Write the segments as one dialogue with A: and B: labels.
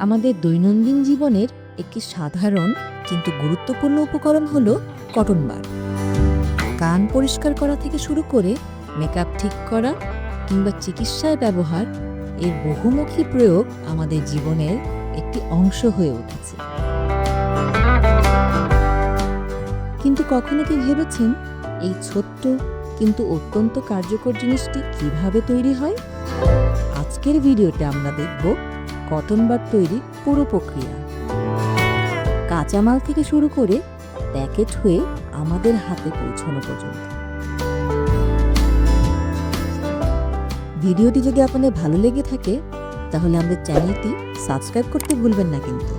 A: আমাদের দৈনন্দিন জীবনের একটি সাধারণ কিন্তু গুরুত্বপূর্ণ উপকরণ হল কটন বার কান পরিষ্কার করা থেকে শুরু করে মেকআপ ঠিক করা কিংবা চিকিৎসায় ব্যবহার এর বহুমুখী প্রয়োগ আমাদের জীবনের একটি অংশ হয়ে উঠেছে। কিন্তু কখনো কি ভেবেছেন এই ছোট্ট কিন্তু অত্যন্ত কার্যকর জিনিসটি কীভাবে তৈরি হয়? আজকের ভিডিওতে আমরা দেখব কটন বার তৈরির পুরো প্রক্রিয়া। কাঁচামাল থেকে শুরু করে প্যাকেট হয়ে আমাদের হাতে পৌঁছানো পর্যন্ত। ভিডিওটি যদি আপনাদের ভালো লেগে থাকে, তাহলে আমাদের চ্যানেলটি সাবস্ক্রাইব করতে ভুলবেন না কিন্তু।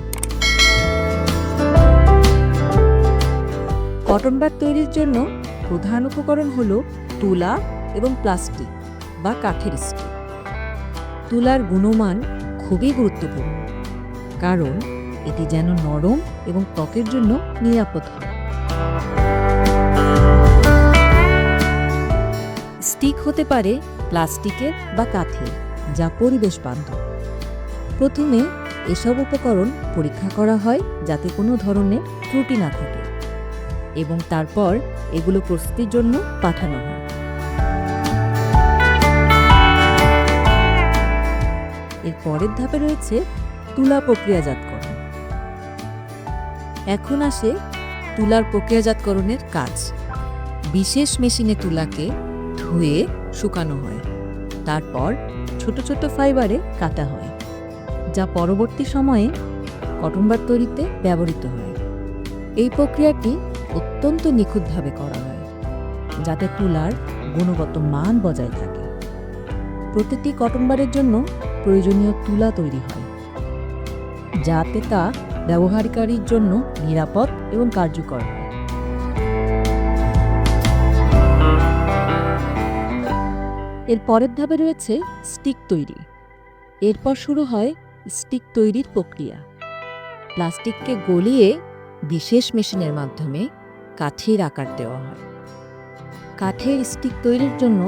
A: কটন বার তৈরির জন্য প্রধান উপকরণ হলো তুলা এবং প্লাস্টিক বা কাঠের স্টিক। তুলার গুণমান খুবই গুরুত্বপূর্ণ। কারণ এটি যেন নরম এবং ত্বকের জন্য নিরাপদ হয়। স্টিক হতে পারে প্লাস্টিকের বা কাঠের, যা পরিবেশ বান্ধব। প্রথমে এসব উপকরণ পরীক্ষা করা হয় যাতে কোনো ধরনের ত্রুটি না থাকে এবং তারপর এগুলো প্রস্তুতির জন্য পাঠানো হয়। এর পরের ধাপে রয়েছে তুলা প্রক্রিয়াজাতকরণ। এখন আসে তুলার প্রক্রিয়াজাতকরণের কাজ। বিশেষ মেশিনে তুলাকে ধুয়ে শুকানো হয়। তারপর ছোট ছোট ফাইবারে কাটা হয়, যা পরবর্তী সময়ে কটন বার তৈরিতে ব্যবহৃত হয়। এই প্রক্রিয়াটি অত্যন্ত নিখুঁতভাবে করা হয়, যাতে তুলার গুণগত মান বজায় থাকে। প্রতিটি কটন বারের জন্য প্রয়োজনীয় তুলা তৈরি হয়, যাতে তা ব্যবহারকারীর জন্য নিরাপদ এবং কার্যকর হয়। এর পরের ধাপে রয়েছে স্টিক তৈরি। এরপর শুরু হয় স্টিক তৈরির প্রক্রিয়া। প্লাস্টিককে গলিয়ে বিশেষ মেশিনের মাধ্যমে কাঠের আকার দেওয়া হয়। কাঠের স্টিক তৈরির জন্য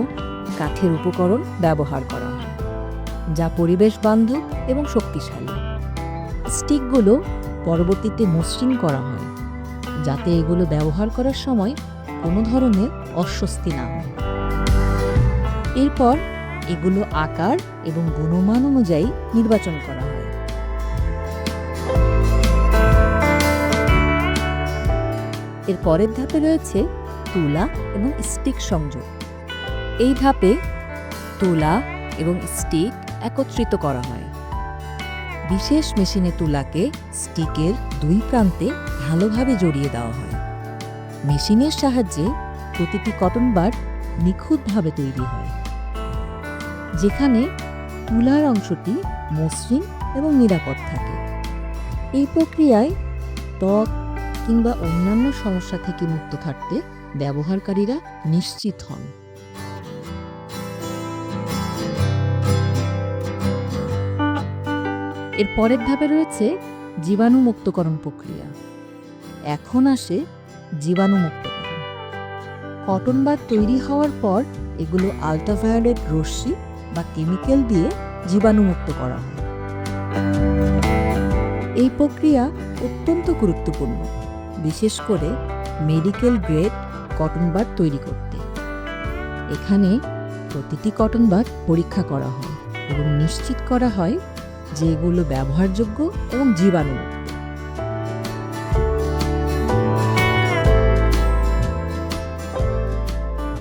A: কাঠের উপকরণ ব্যবহার করা হয়। যা পরিবেশ বান্ধব এবং শক্তিশালী। স্টিকগুলো পরবর্তীতে মসৃণ করা হয়, যাতে এগুলো ব্যবহার করার সময় কোনো ধরনের অস্বস্তি না হয়। এরপর এগুলো আকার এবং গুণমান অনুযায়ী নির্বাচন করা হয়। এর পরের ধাপে রয়েছে তুলা এবং স্টিক সংযোগ। এই ধাপে তুলা এবং স্টিক একত্রিত করা হয়। বিশেষ মেশিনে তুলাকে স্টিকের দুই প্রান্তে ভালোভাবে জড়িয়ে দেওয়া হয়। মেশিনের সাহায্যে প্রতিটি কটন বার নিখুঁতভাবে তৈরি হয়। যেখানে তুলার অংশটি মসৃণ এবং নিরাপদ থাকে। এই প্রক্রিয়ায় ত্বক কিংবা অন্যান্য সমস্যা থেকে মুক্ত থাকতে ব্যবহারকারীরা নিশ্চিত হন। এর পরের ধাপে রয়েছে জীবাণুমুক্তকরণ প্রক্রিয়া। এখন আসে জীবাণুমুক্তকরণ। কটন বার তৈরি হওয়ার পর এগুলো আলট্রাভায়োলেট রশ্মি বা কেমিক্যাল দিয়ে জীবাণুমুক্ত করা হয়। এই প্রক্রিয়া অত্যন্ত গুরুত্বপূর্ণ, বিশেষ করে মেডিকেল গ্রেড কটন বার তৈরি করতে। এখানে প্রতিটি কটন বার পরীক্ষা করা হয় এবং নিশ্চিত করা হয় যে এগুলো ব্যবহারযোগ্য এবং জীবাণুমুক্ত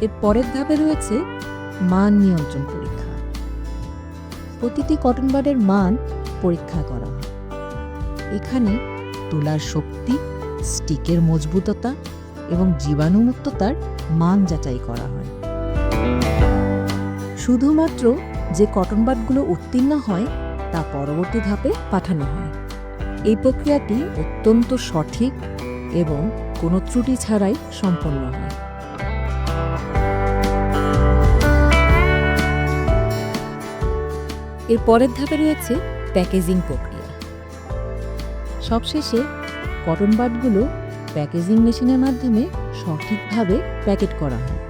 A: এর পরের ধাপে রয়েছে মান নিয়ন্ত্রণ পরীক্ষা। প্রতিটি কটন বারের মান পরীক্ষা করা। হয় এখানে তুলার শক্তি, স্টিকের মজবুততা এবং জীবাণুমুক্ততার মান যাচাই করা হয়। শুধুমাত্র যে কটন বারগুলো উত্তীর্ণ হয় তা পরবর্তী ধাপে পাঠানো হয়। এই প্রক্রিয়াটি অত্যন্ত সঠিক এবং কোনো ত্রুটি ছাড়াই সম্পন্ন হয়। এর পরের ধাপে রয়েছে প্যাকেজিং প্রক্রিয়া। সবশেষে কটন বাটগুলো প্যাকেজিং মেশিনের মাধ্যমে সঠিকভাবে প্যাকেট করা হয়।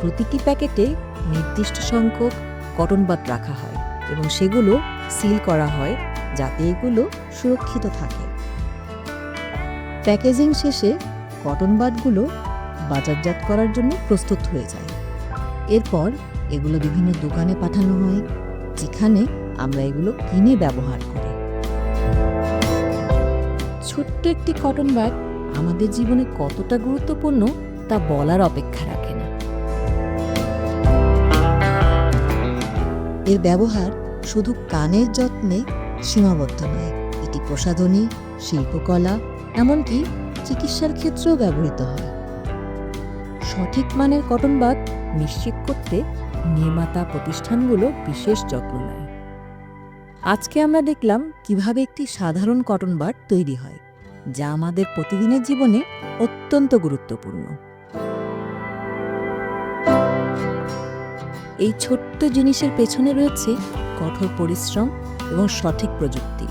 A: প্রতিটি প্যাকেটে নির্দিষ্ট সংখ্যক কটন বাট রাখা হয় এবং সেগুলো সিল করা হয়
B: যাতে এগুলো সুরক্ষিত থাকে। প্যাকেজিং শেষে কটন বাডগুলো বাজারজাত করার জন্য প্রস্তুত হয়ে যায়। এরপর এগুলো বিভিন্ন দোকানে পাঠানো হয়, যেখানে আমরা এগুলো কিনে ব্যবহার করি। ছোট্ট একটি কটন ব্যাগ আমাদের জীবনে কতটা গুরুত্বপূর্ণ তা বলার অপেক্ষা রাখে না। এর ব্যবহার শুধু কানের যত্নে সীমাবদ্ধ নয়, এটি প্রসাধনী, শিল্পকলা, এমনকি চিকিৎসার ক্ষেত্রেও ব্যবহৃত হয়।
A: সঠিক মানের কটন বাদ নিশ্চিত করতে নির্মাতা প্রতিষ্ঠানগুলো বিশেষ যত্ন নেয়। আজকে আমরা দেখলাম কীভাবে একটি সাধারণ কটন বাট তৈরি হয়, যা আমাদের প্রতিদিনের জীবনে অত্যন্ত গুরুত্বপূর্ণ। এই ছোট্ট জিনিসের পেছনে রয়েছে কঠোর পরিশ্রম এবং সঠিক প্রযুক্তি।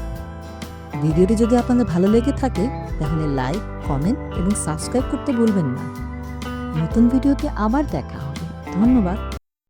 B: ভিডিওটি যদি আপনাদের ভালো লেগে থাকে, তাহলে লাইক, কমেন্ট এবং সাবস্ক্রাইব করতে ভুলবেন না। নতুন ভিডিওতে আবার দেখা হবে। ধন্যবাদ।